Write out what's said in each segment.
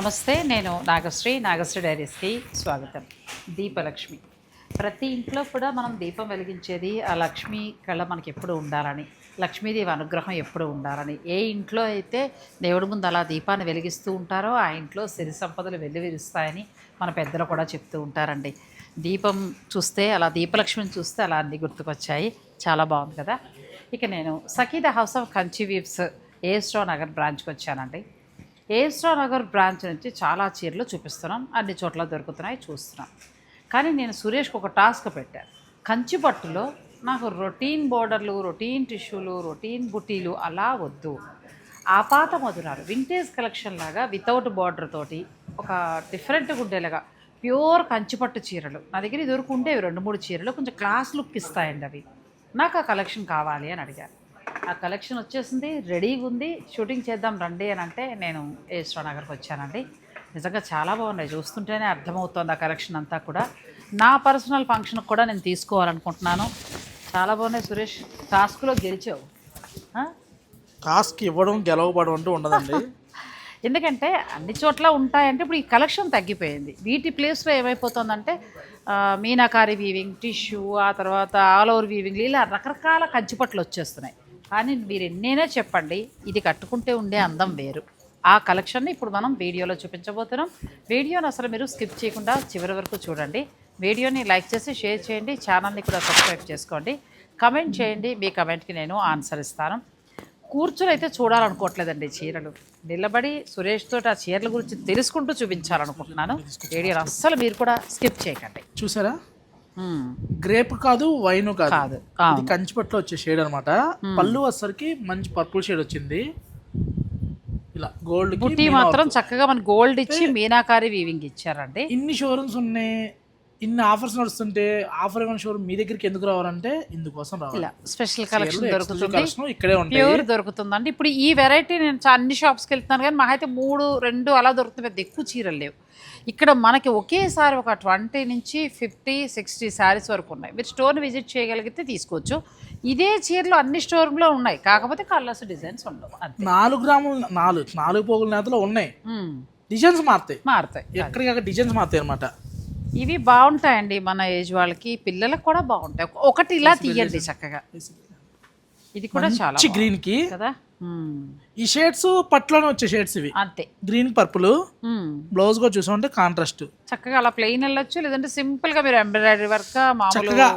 నమస్తే నేను నాగశ్రీ నాగశ్రీ డైరీస్కి స్వాగతం. దీపలక్ష్మి. ప్రతి ఇంట్లో కూడా మనం దీపం వెలిగించేది ఆ లక్ష్మి కళ మనకి ఎప్పుడు ఉండాలని లక్ష్మీదేవి అనుగ్రహం ఎప్పుడు ఉండాలని. ఏ ఇంట్లో అయితే దేవుడి ముందు అలా దీపాన్ని వెలిగిస్తూ ఉంటారో ఆ ఇంట్లో సిరి సంపదలు వెల్లివిరుస్తాయని మన పెద్దలు కూడా చెప్తూ ఉంటారండి. దీపం చూస్తే అలా దీపలక్ష్మిని చూస్తే అలా అన్నీ గుర్తుకొచ్చాయి. చాలా బాగుంది కదా. ఇక నేను Sakhi the house of Kanchi weaves స్టో నగర్ బ్రాంచ్కి వచ్చానండి. ఏస్ట్రా నగర్ బ్రాంచ్ నుంచి చాలా చీరలు చూపిస్తున్నాం అన్ని చోట్ల దొరుకుతున్నాయి చూస్తున్నాం. కానీ నేను సురేష్కి ఒక టాస్క్ పెట్టాను కంచి పట్టులో నాకు రొటీన్ బోర్డర్లు రొటీన్ టిష్యూలు రొటీన్ బుటీలు అలా వద్దు. ఆపాత మధురాలు వింటేజ్ కలెక్షన్ లాగా వితౌట్ బార్డర్ తోటి ఒక డిఫరెంట్ ఉండేలాగా ప్యూర్ కంచిపట్టు చీరలు. నా దగ్గర దొరుకుండేవి ఉండేవి రెండు మూడు చీరలు. కొంచెం క్లాస్ లుక్ ఇస్తాయండి అవి. నాకు ఆ కలెక్షన్ కావాలి అని అడిగారు. ఆ కలెక్షన్ వచ్చేసింది రెడీగా ఉంది. షూటింగ్ చేద్దాం రండి అని అంటే నేను ఏస్ట్రా నగర్కి వచ్చానండి. నిజంగా చాలా బాగున్నాయి. చూస్తుంటేనే అర్థమవుతోంది ఆ కలెక్షన్ అంతా కూడా. నా పర్సనల్ ఫంక్షన్కి కూడా నేను తీసుకోవాలనుకుంటున్నాను. చాలా బాగున్నాయి సురేష్. టాస్క్లో గెలిచావు? టాస్క్ ఇవ్వడం గెలవబడడం అంటూ ఉండదండి. ఎందుకంటే అన్ని చోట్ల ఉంటాయంటే ఇప్పుడు ఈ కలెక్షన్ తగ్గిపోయింది. వీటి ప్లేస్లో ఏమైపోతుందంటే మీనాకారి వీవింగ్ టిష్యూ ఆ తర్వాత ఆల్ ఓవర్ వీవింగ్ ఇలా రకరకాల కంచిపట్లు వచ్చేస్తున్నాయి. కానీ మీరు ఎన్నైనా చెప్పండి. ఇది కట్టుకుంటే ఉండే అందం వేరు. ఆ కలెక్షన్ని ఇప్పుడు మనం వీడియోలో చూపించబోతున్నాం. వీడియోని అసలు మీరు స్కిప్ చేయకుండా చివరి వరకు చూడండి. వీడియోని లైక్ చేసి షేర్ చేయండి. ఛానల్ని కూడా సబ్స్క్రైబ్ చేసుకోండి. కమెంట్ చేయండి. మీ కమెంట్కి నేను ఆన్సర్ ఇస్తాను. కూర్చుని అయితే చూడాలనుకోవట్లేదండి చీరలు. నిలబడి సురేష్ తోటి ఆ చీరల గురించి తెలుసుకుంటూ చూపించాలనుకుంటున్నాను. వీడియోని అస్సలు మీరు కూడా స్కిప్ చేయకండి. చూసారా. గ్రేప్ కాదు వైన్ కాదు. ఇది అవును. కంచిపట్లో వచ్చే షేడ్ అనమాట పళ్ళు వచ్చరికి మంచి పర్పుల్ షేడ్ వచ్చింది. ఇలా గోల్డ్ బుట్టి మాత్రం చక్కగా మన గోల్డ్ ఇచ్చి మీనాకారి వీవింగ్ ఇచ్చారండి. ఇన్ని షోరూమ్స్ ఉన్నాయి ఇన్ని ఆఫర్స్ నడుస్తుంటే ఆఫర్ ఏమైనా షోరూమ్ మీ దగ్గరికి ఎందుకు రావాలంటే ఇందుకోసం రావాలి. స్పెషల్ కలెక్షన్ దొరుకుతుంది. ఇక్కడే ప్యూర్ దొరుకుతుందండి. ఇప్పుడు ఈ వెరైటీ నేను అన్ని షాప్స్కి వెళ్తున్నాను కానీ మాకైతే మూడు రెండు అలా దొరుకుతుంది పెద్ద ఎక్కువ చీరలు లేవు. ఇక్కడ మనకి ఒకేసారి ఒక ట్వంటీ నుంచి ఫిఫ్టీ సిక్స్టీ శారీస్ వరకు ఉన్నాయి. మీరు స్టోర్ని విజిట్ చేయగలిగితే తీసుకోవచ్చు. ఇదే చీరలు అన్ని స్టోర్లో ఉన్నాయి. కాకపోతే కలర్స్ డిజైన్స్ ఉండవు. నాలుగు గ్రాములు నాలుగు నాలుగు పోగుల నేతలు ఉన్నాయి. డిజైన్స్ మారుతాయి. మారుతాయి. ఎక్కడికక్కడ డిజైన్స్ మారుతాయి అనమాట ఇవి బాగుంటాయండి మన ఏజ్ వాళ్ళకి. పిల్లలకు కూడా బాగుంటాయి. ఒక- ఒకటి ఇలా తీయండి చక్కగా. ఇది కూడా చాలా మంచి బాగుంది గ్రీన్కి కదా. ఈ షేడ్స్ పట్లోనే వచ్చే షేడ్స్ ఇవి. అంతే. Green purple. బ్లౌజ్ కూడా చూసామంటే కాంట్రాస్ట్. చక్కగా అలా ప్లెయిన్ వెళ్ళొచ్చు లేదంటే సింపుల్గా మీరు ఎంబ్రాయిడరీ వర్క్ చక్కగా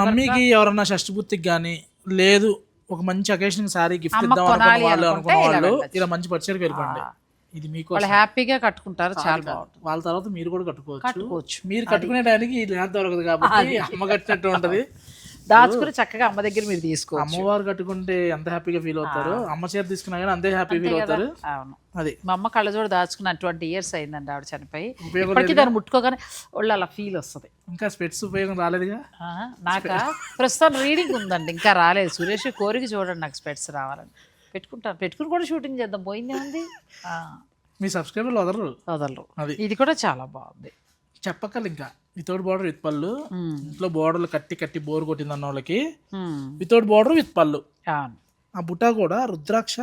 మమ్మీకి ఎవరన్నా షష్టిపూర్తికి కానీ లేదు ఒక మంచి అకేషన్ సారీ గిఫ్ట్ ఇద్దాం అనుకున్న వాళ్ళు అనుకున్న ఇలా వాళ్ళు. ఇలా మంచి పర్చేకి వెళ్ళిపోండి. ఇది వాళ్ళు హ్యాపీగా కట్టుకుంటారు చాలా బాగుంటుంది. వాళ్ళ తర్వాత మీరు కూడా కట్టుకోవచ్చు. కట్టుకోవచ్చు. మీరు కట్టుకునే టైంకి ఇది దొరకదు కాబట్టి అమ్మ కట్టినట్టు ఉంటది. దాచుకుని చక్కగా అమ్మ దగ్గర మీరు తీసుకోవచ్చు. అమ్మవారు కట్టుకుంటే ఎంత హ్యాపీగా ఫీల్ అవుతారు అమ్మ చేత తీసుకున్నా కానీ అంతే హ్యాపీ ఫీల్ అవుతారు. అవును. అది. మా అమ్మ కళ్ళజోడు దాచుకున్న ట్వంటీ ఇయర్స్ అయిందండి ఆవిడ చనిపోయి. ఇప్పటికీ దాన్ని ముట్టుకోగానే ఒళ్ళు అలా ఫీల్ వస్తుంది. ఇంకా స్పెట్స్ ఉపయోగం రాలేదుగా? నాకా? ప్రస్తుతం రీడింగ్ ఉందండి ఇంకా రాలేదు. సురేష్ కోరిక చూడండి నాకు స్పెట్స్ రావాలని. పెట్టుకుంటాను. పెట్టుకుని కూడా షూటింగ్ చేద్దాం. పోయిందే ఉంది ఆ, మీ సబ్స్క్రైబర్లు వదలరు. వదలరు. అది. ఇది కూడా చాలా బాగుంది. చెప్పక్కర్లు ఇంకా వితౌట్ బార్డర్ విత్ పళ్ళు. మ్మ్. ఇంట్లో బోర్డర్లు కట్టి కట్టి బోర్ కొట్టింది అన్న వాళ్ళకి. వితౌట్ బార్డర్ విత్ పళ్ళు. ఆ. బుట్ట కూడా రుద్రాక్ష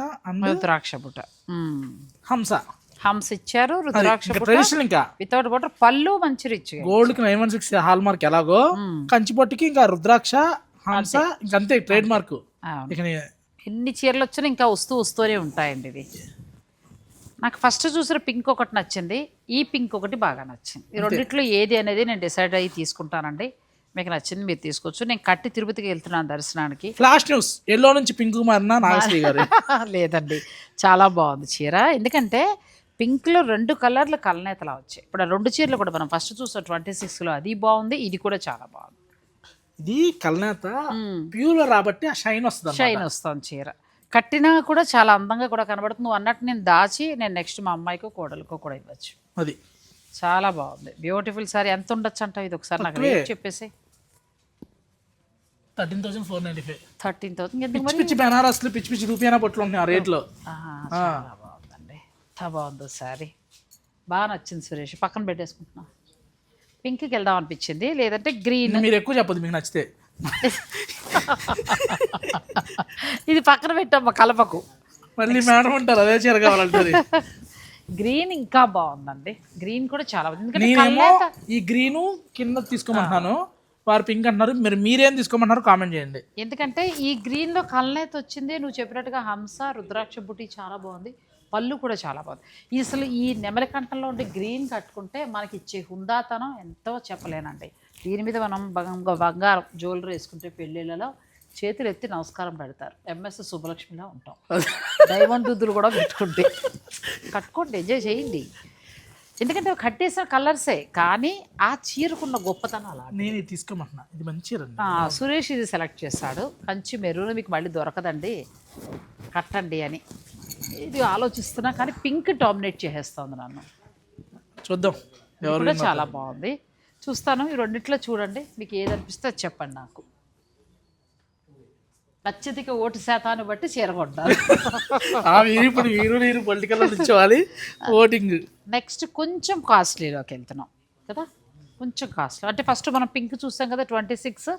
రుద్రాక్ష బుట్ట. మ్మ్. హంస. హంస ఇచ్చారు రుద్రాక్ష ట్రెడిషనల్ ఇంకా. వితౌట్ బుట్ట పళ్ళు మంచి రిచ్ గోల్డ్కి nine one six hallmark ఎలాగో కంచి పట్టుకి ఇంకా రుద్రాక్ష హంస ఇంకంతే ట్రేడ్ మార్క్ ఇక ఎన్ని చీరలు వచ్చినా ఇంకా వస్తూ వస్తూనే ఉంటాయండి ఇవి. నాకు ఫస్ట్ చూసిన పింక్ ఒకటి నచ్చింది. ఈ పింక్ ఒకటి బాగా నచ్చింది. ఈ రెండిట్లో ఏది అనేది నేను డిసైడ్ అయ్యి తీసుకుంటానండి. మీకు నచ్చింది మీరు తీసుకోవచ్చు. నేను కట్టి తిరుపతికి వెళ్తున్నాను దర్శనానికి. Flash news. ఎల్లో నుంచి పింక్ మారిన నాగశ్రీ గారు. లేదండి. చాలా బాగుంది చీర. ఎందుకంటే పింక్లో రెండు కలర్ల కలనేతలా వచ్చాయి. ఇప్పుడు ఆ రెండు చీరలు కూడా మనం ఫస్ట్ చూసాం ట్వంటీ సిక్స్లో అది బాగుంది ఇది కూడా చాలా బాగుంది. ఇది కల్నేత ప్యూర్ రాబట్టి ఆ షైన్ వస్తుంది షైన్ వస్తుంది చీర. కట్టినా కూడా చాలా అందంగా కూడా కనబడుతుంది. నువ్వు అన్నట్టు నేను దాచి నేను నెక్స్ట్ మా అమ్మాయికో కోడలికో కూడా ఇవ్వచ్చు. అది. చాలా బాగుంది. బ్యూటిఫుల్ సారీ. ఎంత ఉండొచ్చు అంటావు ఇది ఒకసారి నాకు రేట్ చెప్పేసి thirteen thousand four ninety five. Thirteen thousand పిచ్చి పిచ్చి బెనారస్లు పిచ్చి పిచ్చి రూపాయన బొట్లు ఉన్నాయి ఆ రేట్లో. చాలా బాగుందండి. ఎంత బాగుందో సారీ. బాగా నచ్చింది సురేష్. పక్కన పెట్టేసుకుంటున్నా. పింక్కి వెళ్దాం అనిపించింది. లేదంటే గ్రీన్. మీరు ఎక్కువ చెప్పదు మీకు నచ్చితే. ఇది పక్కన పెట్టమ్మా కలపకు. మళ్ళీ మేడం ఉంటారు అదే చీర కావాలంటారు గ్రీన్ ఇంకా బాగుందండి. గ్రీన్ కూడా చాలా బాగుంది. ఎందుకంటే నేనేమో ఈ గ్రీను కింద తీసుకోమంటున్నాను. వారు పింక్ అంటున్నారు మీరు మీరేం తీసుకోమంటున్నారు కామెంట్ చేయండి. ఎందుకంటే ఈ గ్రీన్లో కల్నేత వచ్చింది నువ్వు చెప్పినట్టుగా హంస రుద్రాక్ష బుట్టి చాలా బాగుంది. పళ్ళు కూడా చాలా బాగుంది. ఈ అసలు ఈ నెమలి కంఠంలో ఉండే గ్రీన్ కట్టుకుంటే మనకి ఇచ్చే హుందాతనం ఎంతో చెప్పలేనండి. దీని మీద మనం బంగ- బంగారం జ్యువెలరీ వేసుకుంటే పెళ్ళిళ్ళలో చేతులు ఎత్తి నమస్కారం పెడతారు. ఎంఎస్ సుబ్బలక్ష్మిలా ఉంటాం. డైమండ్ దుద్దులు కూడా పెట్టుకుంటే. కట్టుకోండి ఎంజాయ్ చేయండి. ఎందుకంటే కట్టేసిన కలర్సే కానీ ఆ చీరకున్న గొప్పతనం అలా నేను తీసుకోమంటున్నా. ఇది మంచి సురేష్ ఇది సెలెక్ట్ చేశాడు. కంచి మెరూన్ మీకు మళ్ళీ దొరకదండి. కట్టండి అని. ఇది ఆలోచిస్తున్నా కానీ పింక్ డామినేట్ చేసేస్తుంది నన్ను. చూద్దాం. చాలా బాగుంది. చూస్తాను. ఈ రెండిట్లో చూడండి. మీకు ఏది అనిపిస్తే చెప్పండి నాకు. అత్యధిక ఓటు శాతాన్ని బట్టి చీర కొంటారు. ఆ మీరు ఇప్పుడు మీరు నేను పొలిటికల్ ఓటింగ్ నెక్స్ట్ కొంచెం కాస్ట్లీలోకి వెళ్తున్నాం కదా? కొంచెం కాస్ట్లీ అంటే ఫస్ట్ మనం పింక్ చూస్తాం కదా ట్వంటీ సిక్స్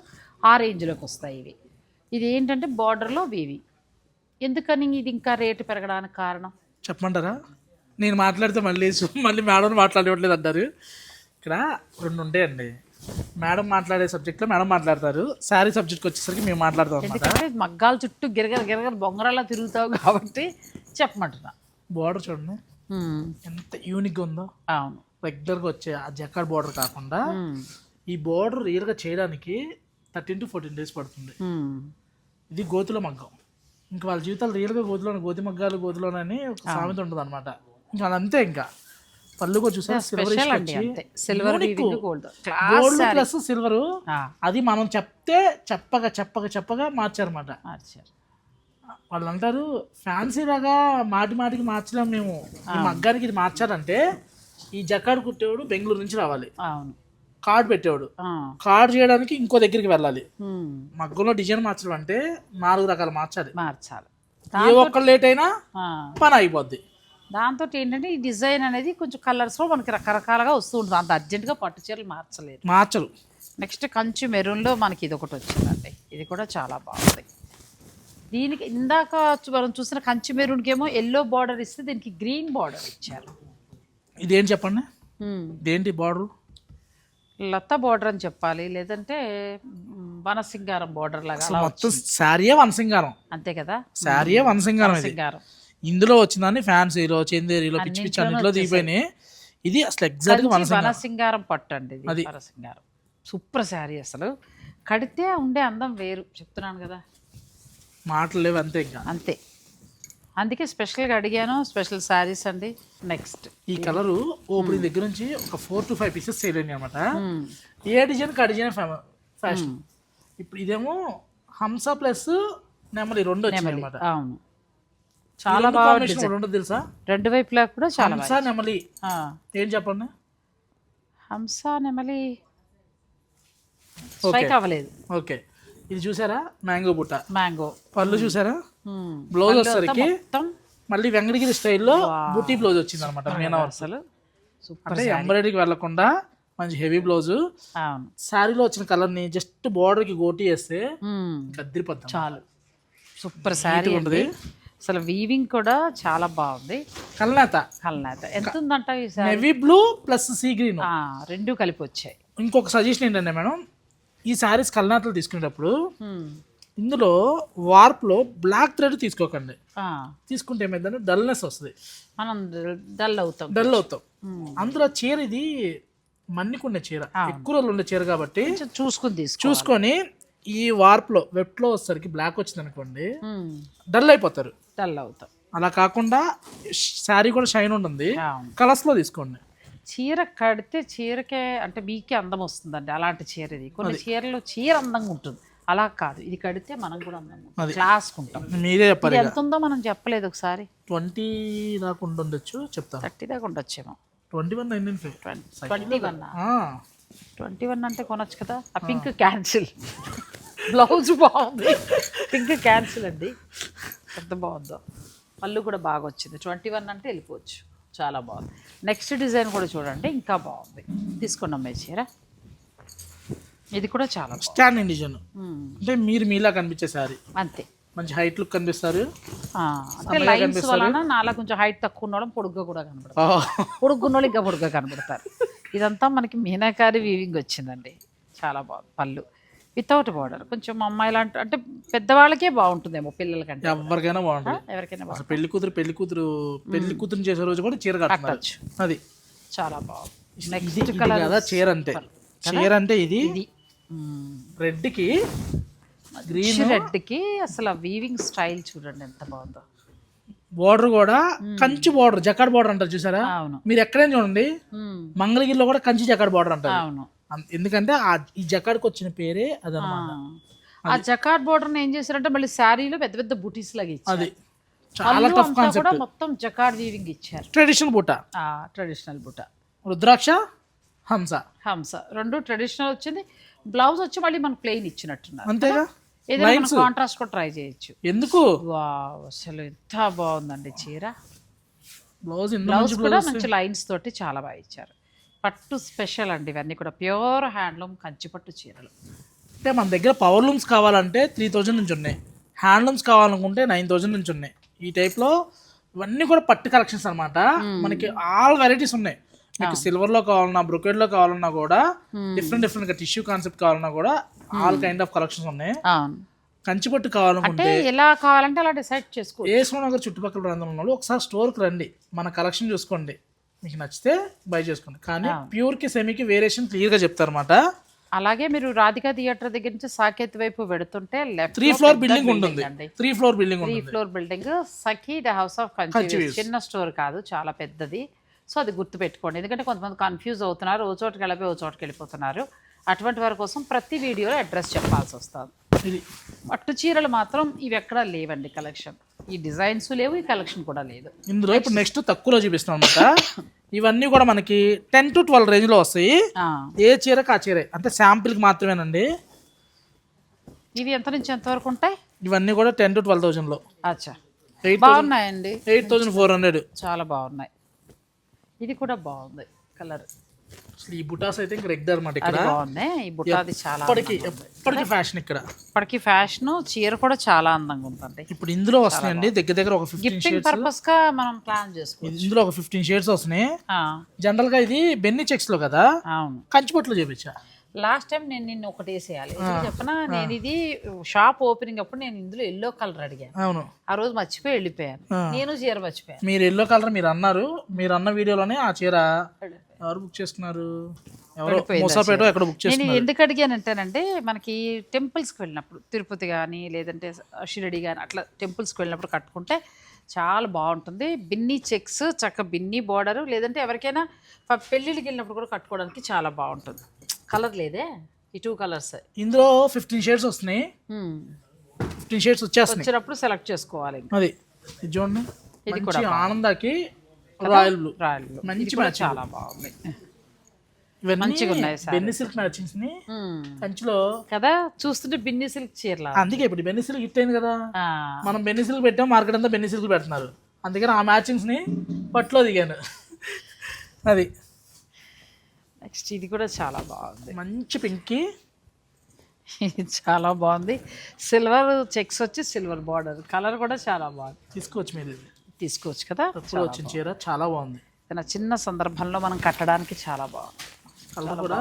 ఆ రేంజ్లోకి వస్తాయి ఇవి. ఇది ఏంటంటే బార్డర్లో ఇవి ఎందుకని ఇది ఇంకా రేటు పెరగడానికి కారణం? చెప్పమంటారా? నేను మాట్లాడితే మళ్ళీ మళ్ళీ మేడం మాట్లాడేవట్లేదు అంటారు ఇక్కడ రెండు ఉంటాయండి. మేడం మాట్లాడే సబ్జెక్ట్లో మేడం మాట్లాడతారు. శారీ సబ్జెక్ట్కి వచ్చేసరికి మేము మాట్లాడతాం ఎందుకంటే మగ్గాల చుట్టూ గిరగర గిరగర బొంగరాలా తిరుగుతావు కాబట్టి చెప్పమంటున్నా. బార్డర్ చూడండి. ఎంత యూనిక్గా ఉందో. అవును. రెగ్యులర్గా వచ్చే ఆ జకాడ్ బార్డర్ కాకుండా. ఈ బార్డర్ రియల్గా చేయడానికి థర్టీన్ టు ఫోర్టీన్ డేస్ పడుతుంది. ఇది గోతుల మగ్గం. ఇంకా వాళ్ళ జీవితాలు రియల్గా గోతులోనే గోతి మగ్గాలు గోతులోనని ఒక సామెత ఉంటుంది అనమాట ఇంకా అదంతే ఇంకా. పళ్ళు కూడా చూసారా సిల్వర్ గోల్డ్ ప్లస్ సిల్వర్ అది మనం చెప్తే చెప్పగా చెప్పగా చెప్పగా మార్చారన్నమాట. మార్చారు. వాళ్ళు అంటారు ఫ్యాన్సీ లాగా మాటి మాటికి మార్చలేం మేము. ఈ మగ్గానికి ఇది మార్చారంటే ఈ జకాడ్ కుట్టేవాడు బెంగళూరు నుంచి రావాలి. అవును. కార్డ్ పెట్టేవాడు. కార్డ్ చేయడానికి ఇంకో దగ్గరికి వెళ్ళాలి. మగ్గంలో డిజైన్ మార్చడం అంటే నాలుగు రకాలు మార్చాలి. మార్చాలి. ఏ ఒక్క లేట్ అయినా పని అయిపోద్ది. దాంతో ఏంటంటే ఈ డిజైన్ అనేది కొంచెం కలర్స్లో మనకి రకరకాలుగా వస్తూ ఉంటుంది. అంత అర్జెంటుగా పట్టు చీరలు మార్చలేదు. మార్చరు. నెక్స్ట్ కంచి మెరూన్లో మనకి ఇది ఒకటి వచ్చిందండి. ఇది కూడా చాలా బాగుంది. దీనికి ఇందాక మనం చూసిన కంచి మెరూన్కి ఏమో ఎల్లో బార్డర్ ఇస్తే దీనికి గ్రీన్ బార్డర్ ఇచ్చారు. ఇదేం చెప్పండి. ఇదేంటి బార్డర్ లత బార్డర్ అని చెప్పాలి. లేదంటే వనసింగారం బార్డర్ లాగా మొత్తం శారీయే వనసింగారం. అంతే కదా? శారీయే వనసింగారం సింగారం ఇందులో వచ్చిందని ఫ్యాన్సీలో చందేరిలో పిచ్చి పిచ్చి అన్నింటిలో దిగిపోయినాయి. ఇది అసలు ఎగ్జాక్ట్గా వనసింగారం వనసింగారం పట్టు అండి ఇది వనసింగారం. సూపర్ శారీ అసలు. కడితే ఉండే అందం వేరు చెప్తున్నాను కదా. మాటలు లేవు అంతే ఇంకా. అంతే. అందుకే స్పెషల్గా అడిగాను స్పెషల్ శారీస్ అండి. నెక్స్ట్. ఈ కలరు ఓపెనింగ్ దగ్గర నుంచి ఒక four to five pieces sale అయినాయి అనమాట ఏ డిజైన్ ఆ డిజైన్ ఫ్యాషన్ ఇప్పుడు ఇదేమో హంస ప్లస్ నెమలి రెండు వచ్చినాయి అనమాట అవును. చాలా బాగా రెండు తెలుసా? రెండు వైపులా కూడా చాలా హంస నెమలి. ఏం చెప్పండి? హంస నెమలి. స్ట్రైక్ అవ్వలేదు. ఓకే. ఇది చూసారా? మ్యాంగో బుట్ట. మ్యాంగో. పళ్ళు చూసారా? బ్లౌజ్ వచ్చేసరికి మళ్ళీ వెంకటగిరి స్టైల్లో బుట్టి బ్లౌజ్ వచ్చింది అనమాట మీనా సూపర్ అంటే ఎంబ్రాయిడరీకి వెళ్ళకుండా మంచి హెవీ బ్లౌజ్. శారీలో వచ్చిన కలర్ని జస్ట్ బార్డర్కి గోటి వేస్తే మ్మ్. కద్దిరిపోతాం చాలు. సూపర్ శారీ ఉంటుంది. అసలు వీవింగ్ కూడా చాలా బాగుంది. కల్నేత. కల్నాత. ఎంత ఉందంట navy blue plus sea green రెండు కలిపి వచ్చాయి ఇంకొక సజెషన్ ఏంటంటే మేడం ఈ శారీస్ కల్నాతలు తీసుకునేటప్పుడు. ఇందులో వార్ప్లో బ్లాక్ థ్రెడ్ తీసుకోకండి. తీసుకుంటే ఏమైందంటే డల్నెస్ వస్తుంది. మనం డల్ అవుతాం. డల్ అవుతాం. అందులో చీర ఇది మన్నికుండే చీర. ఎక్కువ రోజులు ఉండే చీర కాబట్టి చూసుకుని చూసుకొని ఈ వార్ప్లో వెట్లో వచ్చేసరికి బ్లాక్ వచ్చింది అనుకోండి డల్ అయిపోతారు. డల్ అవుతాం అలా కాకుండా శారీ కూడా షైన్ ఉంటుంది. కలర్స్లో తీసుకోండి. చీర కడితే చీరకే అంటే మీకే అందం వస్తుందండి అలాంటి చీర ఇది. కొన్ని చీరలు చీర అందంగా ఉంటుంది. అలా కాదు. ఇది కడితే మనం కూడా అందంగా ఉంటాం. క్లాస్కుంటాం మీరే చెప్పాలి ఎంత ఉందో మనం చెప్పలేదు ఒకసారి. ట్వంటీ దాకా ఉండొచ్చు చెప్తాను. థర్టీ దాకా ఉండొచ్చేమో. Twenty one nine twenty one twenty one అంటే కొనొచ్చు కదా. ఆ పింక్ క్యాన్సిల్. బ్లౌజ్ బాగుంది. పింక్ క్యాన్సిల్ అండి. ఎంత బాగుందో. పళ్ళు కూడా బాగా వచ్చింది. ట్వంటీ వన్ అంటే వెళ్ళిపోవచ్చు. చాలా బాగుంది. నెక్స్ట్ డిజైన్ కూడా చూడండి. ఇంకా బాగుంది. తీసుకోండి అమ్మాయి చీర. ఇది కూడా చాలా స్టాండింగ్ డిజైన్. అంటే మీరు మీలా కనిపించే శారీ అంతే. మంచి హైట్ లుక్ కనిపిస్తారు. అంటే లైన్స్ వలన నాలా కొంచెం హైట్ తక్కువ ఉన్న వాళ్ళం పొడుగ్గా కూడా కనబడతారు. పొడుగున్న వాళ్ళు ఇంకా పొడుగ్గా కనబడతారు. ఇదంతా మనకి మీనాకారి వీవింగ్ వచ్చిందండి. చాలా బాగుంది పళ్ళు. వితౌట్ బార్డర్ కొంచెం అమ్మాయి లాంటి అంటే పెద్దవాళ్ళకే బాగుంటుందేమో పిల్లలకంటే. ఎవరికైనా బాగుంటుంది. ఎవరికైనా బాగుంటుంది. పెళ్ళి కూతురు పెళ్ళి కూతురు పెళ్ళి కూతురు చేసే రోజు కూడా చీర కట్టచ్చు. అది. చాలా బాగుంది నెక్స్ట్ కలర్ కదా చీర అంటే చీర అంటే ఇది. ఇది. రెడ్కి గ్రీన్ రెడ్కి అసలు ఆ వీవింగ్ స్టైల్ చూడండి ఎంత బాగుందో. బోర్డర్ కూడా కంచి బోర్డర్ జకాడ్ బోర్డర్ అంటారు చూసారా? అవును. మీరు ఎక్కడైనా చూడండి. మంగళగిరిలో కూడా కంచి జకాడ్ బోర్డర్ అంటారు. ఎందుకంటే ఆ ఈ జకాడ్కి వచ్చిన పేరే అదనమాట. ఆ. జకాట్ బోర్డర్ ఏం చేశారంటే మళ్ళీ శారీలో పెద్ద పెద్ద బుటీస్ లాగా ఇచ్చారు. అది చాలా టఫ్ కాన్సెప్ట్ మొత్తం జకాట్ వీవింగ్ ఇచ్చారు. ట్రెడిషనల్ బుట్ట ఆ ట్రెడిషనల్ బుట్ట రుద్రాక్ష హంస. హంస. రెండు ట్రెడిషనల్ వచ్చింది. బ్లౌజ్ వచ్చి మళ్ళీ మనకు ప్లెయిన్ ఇచ్చినట్టున్నారు. అంతేగా? ఏదైనా కాంట్రాస్ట్ కూడా ట్రై చేయొచ్చు. ఎందుకు? వావ్ అసలు ఎంత బాగుందండి చీర. బ్లౌజ్ బ్లౌజ్ కూడా మంచి లైన్స్ తోటి చాలా బాగా ఇచ్చారు. పట్టు స్పెషల్ అండి ఇవన్నీ కూడా. ప్యూర్ హ్యాండ్లూమ్ కంచిపట్టు చీరలు. అంటే మన దగ్గర పవర్ లూమ్స్ కావాలంటే త్రీ థౌజండ్ నుంచి ఉన్నాయి. హ్యాండ్లూమ్స్ కావాలనుకుంటే నైన్ థౌజండ్ నుంచి ఉన్నాయి. ఈ టైప్లో ఇవన్నీ కూడా పట్టు కలెక్షన్స్ అన్నమాట. మనకి ఆల్ వెరైటీస్ ఉన్నాయి. మీకు సిల్వర్లో కావాలన్నా బ్రొకెట్లో కావాలన్నా కూడా డిఫరెంట్ డిఫరెంట్గా టిష్యూ కాన్సెప్ట్ కావాలన్నా కూడా ఆల్ కైండ్ ఆఫ్ కలెక్షన్స్ ఉన్నాయి. కంచిపట్టు కావాలనుకుంటే ఎలా కావాలంటే అలా డిసైడ్ చేసుకోవచ్చు. ఏ సోనగర్ చుట్టుపక్కల ప్రాంతంలో ఉన్న వాళ్ళు ఒకసారి స్టోర్కి రండి. మన కలెక్షన్ చూసుకోండి. మీకు నచ్చితే బై చేసుకోండి. కానీ ప్యూర్కి సెమీకి వేరియేషన్ క్లియర్గా చెప్తారన్నమాట. అలాగే మీరు రాధికా థియేటర్ దగ్గర నుంచి సాకేత్ వైపు వెడుతుంటే లెఫ్ట్ త్రీ ఫ్లోర్ బిల్డింగ్ ఉంటుంది. Three floor building three floor building Sakhi the house of Kanchi చిన్న స్టోర్ కాదు చాలా పెద్దది. సో అది గుర్తు పెట్టుకోండి ఎందుకంటే కొంతమంది కన్ఫ్యూజ్ అవుతున్నారు ఓ చోటుకి వెళ్ళిపోయి ఓ చోటుకి వెళ్ళిపోతున్నారు. అటువంటి వారి కోసం ప్రతి వీడియోలో అడ్రస్ చెప్పాల్సి వస్తుంది. ఇది పట్టు చీరలు మాత్రం ఇవి ఎక్కడా లేవండి కలెక్షన్ ఈ డిజైన్స్ లేవు ఈ కలెక్షన్ కూడా లేదు. ఇందులో ఇప్పుడు నెక్స్ట్ తక్కువలో చూపిస్తున్నాం అనమాట ఇవన్నీ కూడా మనకి టెన్ టు ట్వెల్వ్ రేంజ్లో వస్తాయి. ఏ చీరకు ఆ చీరే? అంటే శాంపిల్కి మాత్రమేనండి. ఇవి ఎంత నుంచి ఎంత వరకు ఉంటాయి? ఇవన్నీ కూడా టెన్ టు ట్వెల్వ్ థౌజండ్లో అచ్చా. బాగున్నాయండి. ఎయిట్ థౌజండ్ ఫోర్ హండ్రెడ్ చాలా బాగున్నాయి. ఇది కూడా బాగుంది కలర్. అసలు ఈ బుటాస్ అయితే ఇంకా రెగ్యులర్ అనమాట ఇక్కడ. బాగుంది. ఈ బుట్టాది చాలా ఎప్పటికి ఎప్పటికి ఫ్యాషన్ ఇక్కడ? ఇప్పటికి ఫ్యాషన్ చీర కూడా చాలా అందంగా ఉందండి. ఇప్పుడు ఇందులో వస్తున్నాయండి. దగ్గర దగ్గర ఒక ఫిఫ్టీన్ గిఫ్టింగ్ పర్పస్గా మనం ప్లాన్ చేసుకోవచ్చు. ఇందులో ఒక ఫిఫ్టీన్ షేడ్స్ వస్తున్నాయి. జనరల్గా ఇది బెన్ని చెక్స్లో కదా? అవును. కంచిపట్లో చేపించా? లాస్ట్ టైం నేను నిన్ను ఒకటి వేసేయాలి. చెప్పనా? నేను ఇది షాప్ ఓపెనింగ్ అప్పుడు నేను ఇందులో ఎల్లో కలర్ అడిగాను. అవును. ఆ రోజు మర్చిపోయి వెళ్ళిపోయాను. నేను చీర మర్చిపోయాను. మీరు ఎల్లో కలర్ మీరు అన్నారు. మీరు అన్న వీడియోలోనే ఆ చీర ఎవరు బుక్ మోసాపేట ఎక్కడ బుక్ నేను ఎందుకు అడిగానంటేనంటే మనకి టెంపుల్స్కి వెళ్ళినప్పుడు తిరుపతి కానీ లేదంటే షిరడి కానీ అట్లా టెంపుల్స్కి వెళ్ళినప్పుడు కట్టుకుంటే చాలా బాగుంటుంది. బిన్నీ చెక్స్ చక్క బిన్నీ బార్డర్ లేదంటే ఎవరికైనా పెళ్ళిళ్ళకి వెళ్ళినప్పుడు కూడా కట్టుకోవడానికి చాలా బాగుంటుంది. కలర్ లేదే? ఈ టూ కలర్స్ ఇందులో ఫిఫ్టీన్ షేడ్స్ వస్తున్నాయి. ఫిఫ్టీన్ షేడ్స్ వచ్చేస్తున్నాయి. వచ్చినప్పుడు సెలెక్ట్ చేసుకోవాలి. అది. ఇది చూడండి. మంచి ఆనందాకి రాయల్ బ్లూ. రాయల్ మంచి కూడా చాలా బాగుంది. మంచిగా ఉన్నాయి బెన్ని సిల్క్ మ్యాచింగ్స్ని మ్మ్. కంచిలో కదా? చూస్తుంటే బిన్నీ సిల్క్ చీరలా? అందుకే ఇప్పుడు బెన్ని సిల్క్ హిట్ అయింది కదా. మనం బెన్ని సిల్క్ పెట్టాం మార్కెట్ అంతా బెన్ని సిల్క్ పెడుతున్నారు. అందుకని ఆ మ్యాచింగ్స్ని పట్లో దిగాను. అది. నెక్స్ట్ ఇది కూడా చాలా బాగుంది. మంచి పింక్కి ఇది చాలా బాగుంది. సిల్వర్ చెక్స్ వచ్చి సిల్వర్ బార్డర్. కలర్ కూడా చాలా బాగుంది. తీసుకోవచ్చు మీరు తీసుకోవచ్చు కదా? వచ్చిన చీర చాలా బాగుంది. ఏదైనా చిన్న సందర్భంలో మనం కట్టడానికి చాలా బాగుంది. కలర్ కూడా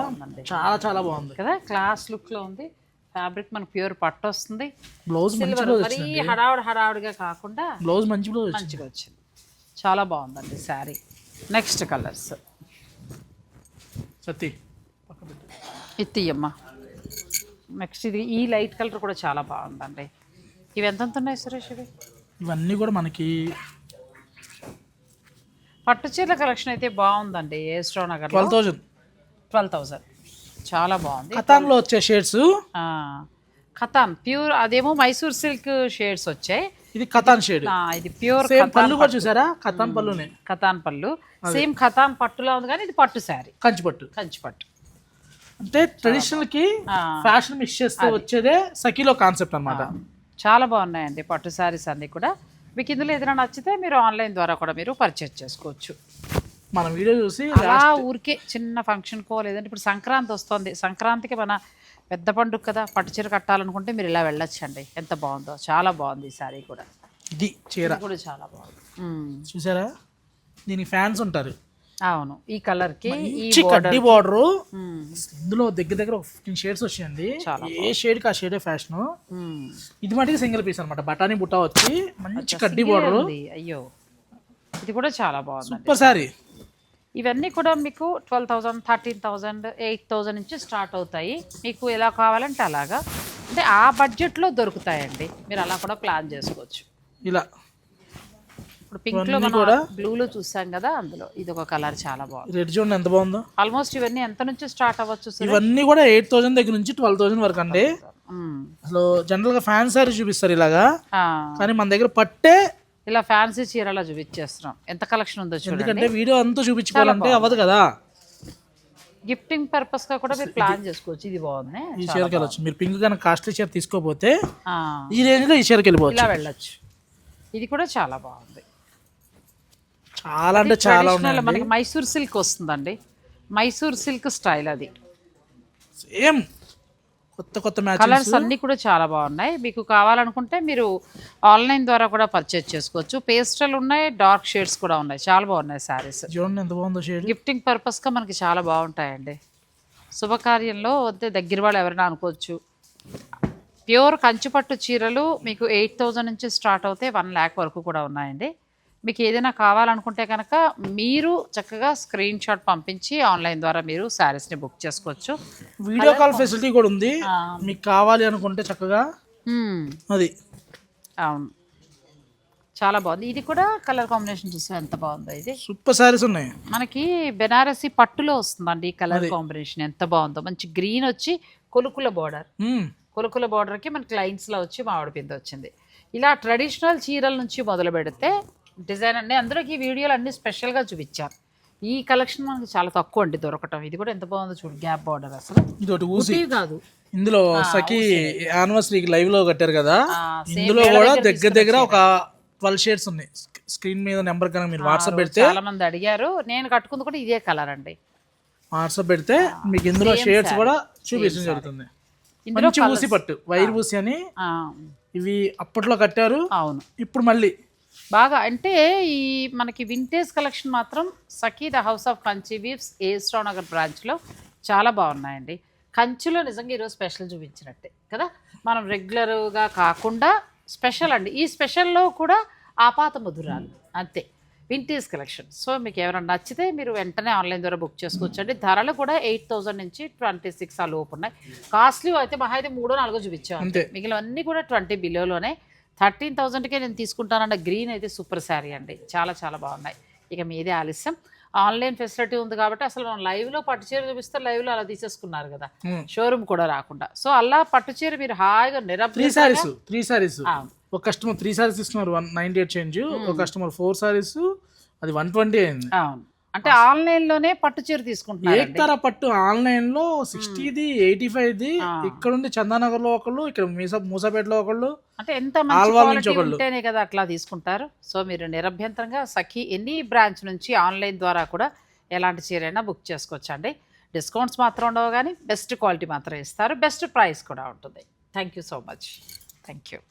చాలా చాలా బాగుంది. కదా? క్లాస్ లుక్లో ఉంది. ఫ్యాబ్రిక్ మనకు ప్యూర్ పట్టు వస్తుంది. బ్లౌజ్ మరీ హడావుడి హడావుడిగా కాకుండా బ్లౌజ్ మంచి బ్లౌజ్ మంచిగా వచ్చింది. చాలా బాగుందండి శారీ. నెక్స్ట్ కలర్స్ సత్తి ఇది తీయమ్మా నెక్స్ట్ ఇది ఈ లైట్ కలర్ కూడా చాలా బాగుందండి. ఇవి ఎంత ఉన్నాయి సురేష్ ఇవి? ఇవన్నీ కూడా మనకి పట్టు చీరల కలెక్షన్ అయితే బాగుందండి ఏ స్టో Nagar twelve thousand. Twelve thousand. చాలా బాగుంది. కథాన్లో వచ్చే షేడ్స్. ఖతాన్ ప్యూర్ అదేమో మైసూర్ సిల్క్ షేడ్స్ వచ్చాయి. ఇది కథాన్ షేడ్. ఇది ప్యూర్ పళ్ళు కూడా చూసారా? కథాన్ పళ్ళునే. ఖతాన్ పళ్ళు. సేమ్ ఖతాన్ పట్టులా ఉంది కానీ ఇది పట్టు శారీ. కంచి పట్టు. కంచి పట్టు. అంటే ట్రెడిషనల్కి ఫ్యాషన్ మిక్స్ చేస్తే వచ్చేదే సఖీలో కాన్సెప్ట్ అన్నమాట. చాలా బాగున్నాయండి పట్టు శారీస్ అన్నీ కూడా. మీకు ఇందులో ఏదైనా నచ్చితే మీరు ఆన్లైన్ ద్వారా కూడా మీరు పర్చేస్ చేసుకోవచ్చు. మన వీడియో చూసి అలా ఊరికే చిన్న ఫంక్షన్కో లేదంటే ఇప్పుడు సంక్రాంతి వస్తుంది. సంక్రాంతికి మన పెద్ద పండుగ కదా పట్టు చీర కట్టాలనుకుంటే మీరు ఇలా వెళ్ళొచ్చండి. ఎంత బాగుందో చాలా బాగుంది ఈ సారీ కూడా. ఇది చీర. కూడా చాలా బాగుంది. చూసారా? దీనికి ఫ్యాన్స్ ఉంటారు. అవును. ఈ కలర్కి ఈ మంచి కడ్డీ బార్డర్ ఇందులో దగ్గర దగ్గర ఒక ఫిఫ్టీన్ షేడ్స్ వచ్చాయండి. చాలా ఏ షేడ్కి ఆ షేడే ఫ్యాషన్. ఇది మటుకు సింగిల్ పీస్ అనమాట బఠానీ బుట్ట వచ్చి మంచి కడ్డీ బార్డర్. అయ్యో. ఇది కూడా చాలా బాగుందండి. సూపర్ సారీ. ఇవన్నీ కూడా మీకు twelve thousand thirteen thousand eight thousand నుంచి స్టార్ట్ అవుతాయి. మీకు ఎలా కావాలంటే అలాగా. అంటే ఆ బడ్జెట్లో దొరుకుతాయండి. మీరు అలా కూడా ప్లాన్ చేసుకోవచ్చు. ఇలా. ఇప్పుడు పింక్లో ఇవన్నీ మనం కూడా? బ్లూలో చూసాం కదా అందులో ఇది ఒక కలర్ చాలా బాగుంది. రెడ్ చూడండి ఎంత బాగుందో? ఆల్మోస్ట్ ఇవన్నీ ఎంత నుంచి స్టార్ట్ అవ్వచ్చు? ఇవన్నీ కూడా ఎయిట్ థౌసండ్ దగ్గర నుంచి ట్వెల్వ్ థౌసండ్ వరకు అండి. మ్మ్. అసలు జనరల్గా ఫ్యాన్ సారీ చూపిస్తారు ఇలాగా. ఆ, కానీ మన దగ్గర పట్టే ఇలా ఫ్యాన్సీ చీరలా చూపించేస్తున్నాం. ఎంత కలెక్షన్ ఉందో చూడండి. ఎందుకంటే వీడియో అంతా చూపించుకోవాలంటే అవ్వదు కదా. గిఫ్టింగ్ పర్పస్గా కూడా మీరు ప్లాన్ చేసుకోవచ్చు. ఇది బాగుంది. ఈ చీరకి వెళ్ళొచ్చు. మీరు పింక్ కనుక కాస్ట్లీ చీర తీసుకోకపోతే ఆ, ఈ రేంజ్లో ఈ చీరకి వెళ్ళిపోవచ్చు. ఇలా వెళ్ళొచ్చు. ఇది కూడా చాలా బాగుంది. చాలా అంటే చాలా ఉన్నాయి మనకి మైసూర్ సిల్క్ వస్తుందండి. మైసూర్ సిల్క్ స్టైల్ అది. సేమ్. కొత్త కొత్త మ్యాచెస్ కలర్స్ అన్నీ కూడా చాలా బాగున్నాయి. మీకు కావాలనుకుంటే మీరు ఆన్లైన్ ద్వారా కూడా పర్చేజ్ చేసుకోవచ్చు. పేస్టల్ ఉన్నాయి డార్క్ షేడ్స్ కూడా ఉన్నాయి. చాలా బాగున్నాయి శారీస్. ఎంత బాగుందో షేడ్. గిఫ్టింగ్ పర్పస్గా మనకి చాలా బాగుంటాయండి. శుభకార్యంలో వద్ద దగ్గర వాళ్ళు ఎవరైనా అనుకోవచ్చు. ప్యూర్ కంచిపట్టు చీరలు మీకు ఎయిట్ థౌజండ్ నుంచి స్టార్ట్ అవుతే వన్ ల్యాక్ వరకు కూడా ఉన్నాయండి. మీకు ఏదైనా కావాలనుకుంటే కనుక మీరు చక్కగా స్క్రీన్ షాట్ పంపించి ఆన్లైన్ ద్వారా మీరు శారీస్ని బుక్ చేసుకోవచ్చు. వీడియో కాల్ ఫెసిలిటీ కూడా ఉంది. మీకు కావాలి అనుకుంటే చక్కగా. అది. అవును. చాలా బాగుంది. ఇది కూడా కలర్ కాంబినేషన్ చూస్తే ఎంత బాగుందో ఇది. సూపర్ సారీస్ ఉన్నాయి. మనకి బెనారసి పట్టులో వస్తుందండి ఈ కలర్ కాంబినేషన్ ఎంత బాగుందో. మంచి గ్రీన్ వచ్చి కొలుకుల బార్డర్. కొలుకుల బార్డర్కి మనకి లైన్స్లో వచ్చి మామిడి పిండి వచ్చింది. ఇలా ట్రెడిషనల్ చీరల నుంచి మొదలు పెడితే డిజైన్ అన్నీ అందులోకి ఈ వీడియోలు అన్నీ స్పెషల్గా చూపించారు. ఈ కలెక్షన్ మనకి చాలా తక్కువ అండి దొరకటం. ఇది కూడా ఎంత బాగుందో చూడు గ్యాప్ బార్డర్ అసలు. ఇది ఊసి. కాదు. ఇందులో సఖి యానివర్సరీకి లైవ్లో కట్టారు కదా ఇందులో కూడా దగ్గర దగ్గర ఒక ట్వెల్వ్ షేడ్స్ ఉన్నాయి. స్క్రీన్ మీద నెంబర్ కనుక మీరు వాట్సాప్ పెడితే చాలా మంది అడిగారు. నేను కట్టుకుంది కూడా ఇదే కలర్ అండి. వాట్సాప్ పెడితే మీకు ఇందులో షేడ్స్ కూడా చూపించడం జరుగుతుంది. మంచి ఊసి పట్టు వైర్ ఊసి అని ఇవి అప్పట్లో కట్టారు. అవును. ఇప్పుడు మళ్ళీ బాగా అంటే ఈ మనకి వింటేజ్ కలెక్షన్ మాత్రం Sakhi the house of Kanchi weaves ఏ స్టోన్ నగర్ బ్రాంచ్లో చాలా బాగున్నాయండి. కంచిలో నిజంగా ఈరోజు స్పెషల్ చూపించినట్టే కదా? మనం రెగ్యులర్గా కాకుండా స్పెషల్ అండి. ఈ స్పెషల్లో కూడా ఆపాత మధురాలు. అంతే. వింటేజ్ కలెక్షన్ సో మీకు ఎవరైనా నచ్చితే మీరు వెంటనే ఆన్లైన్ ద్వారా బుక్ చేసుకోవచ్చు అండి ధరలు కూడా ఎయిట్ థౌసండ్ నుంచి ట్వంటీ సిక్స్ ఆ లోపు ఉన్నాయి. కాస్ట్లీ అయితే మహా అయితే మూడో నాలుగో చూపించాం అంతే. మిగిలినవన్నీ కూడా ట్వంటీ బిలోలోనే థర్టీన్ థౌజండ్కే నేను తీసుకుంటానన్న గ్రీన్ అయితే సూపర్ శారీ అండి. చాలా చాలా బాగున్నాయి. ఇక మీదే ఆలస్యం. ఆన్లైన్ ఫెసిలిటీ ఉంది కాబట్టి అసలు మనం లైవ్లో పట్టు చీర చూపిస్తే లైవ్లో అలా తీసేసుకున్నారు కదా. షోరూమ్ కూడా రాకుండా. సో అలా పట్టు చీర మీరు హాయిగా త్రీ సారీస్ త్రీ సారీస్. ఒక కస్టమర్ త్రీ సారీస్ ఇస్తున్నారు వన్ నైన్టీ ఎయిట్ చేంజ్ ఒక కస్టమర్ ఫోర్ సారీస్ అది వన్ ట్వంటీ అయింది. అవును. అంటే ఆన్లైన్లోనే పట్టు చీర తీసుకుంటున్నారు ఏక్తారా పట్టు ఆన్లైన్లో సిక్స్టీది ఎయిటీ ఫైవ్ది ఇక్కడ నుండి చందానగర్లో ఒకళ్ళు ఇక్కడ మీసా మూసాపేటలో ఒకళ్ళు అంటే ఎంత. ఉంటేనే కదా అట్లా తీసుకుంటారు. సో మీరు నిరభ్యంతరంగా సఖీ ఎనీ బ్రాంచ్ నుంచి ఆన్లైన్ ద్వారా కూడా ఎలాంటి చీరైనా బుక్ చేసుకోవచ్చండి. డిస్కౌంట్స్ మాత్రం ఉండవు కానీ బెస్ట్ క్వాలిటీ మాత్రం ఇస్తారు. బెస్ట్ ప్రైస్ కూడా ఉంటుంది. Thank you so much. Thank you.